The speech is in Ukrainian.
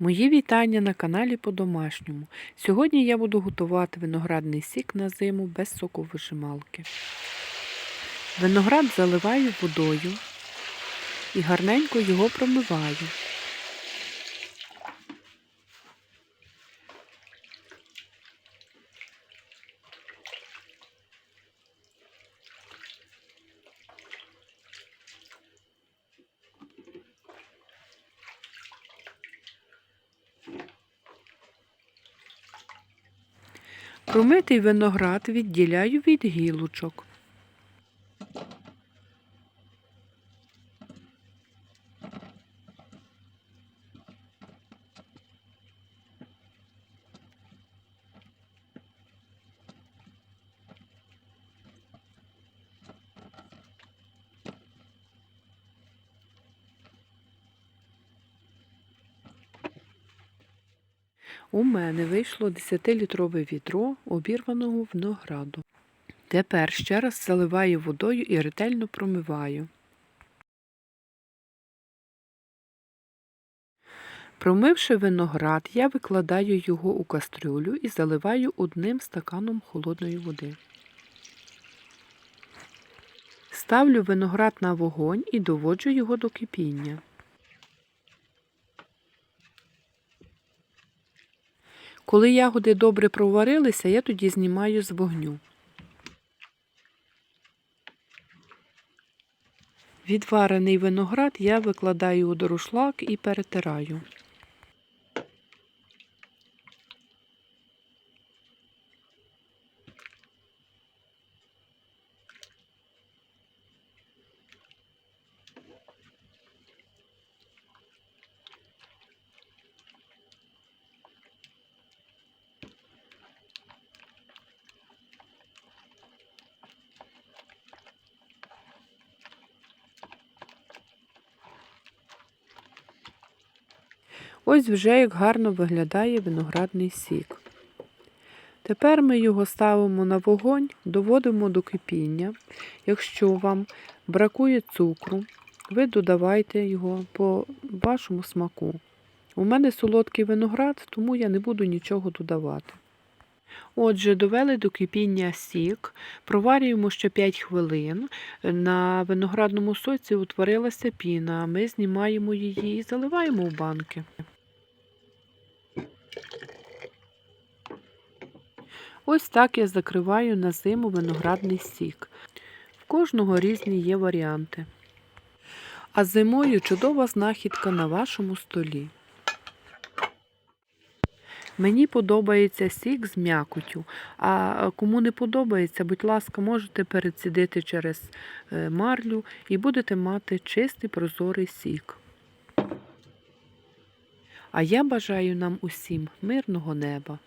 Мої вітання на каналі по-домашньому. Сьогодні я буду готувати виноградний сік на зиму без соковижималки. Виноград заливаю водою і гарненько його промиваю. Промитий виноград відділяю від гілочок. У мене вийшло 10-літрове відро обірваного винограду. Тепер ще раз заливаю водою і ретельно промиваю. Промивши виноград, я викладаю його у кастрюлю і заливаю одним стаканом холодної води. Ставлю виноград на вогонь і доводжу його до кипіння. Коли ягоди добре проварилися, я тоді знімаю з вогню. Відварений виноград я викладаю у дорушлак і перетираю. Ось вже як гарно виглядає виноградний сік. Тепер ми його ставимо на вогонь, доводимо до кипіння. Якщо вам бракує цукру, ви додавайте його по вашому смаку. У мене солодкий виноград, тому я не буду нічого додавати. Отже, довели до кипіння сік, проварюємо ще 5 хвилин. На виноградному соці утворилася піна. Ми знімаємо її і заливаємо в банки. Ось так я закриваю на зиму виноградний сік. В кожного різні є варіанти. А зимою чудова знахідка на вашому столі. Мені подобається сік з м'якотю, а кому не подобається, будь ласка, можете перецідити через е, марлю і будете мати чистий прозорий сік. А я бажаю нам усім мирного неба.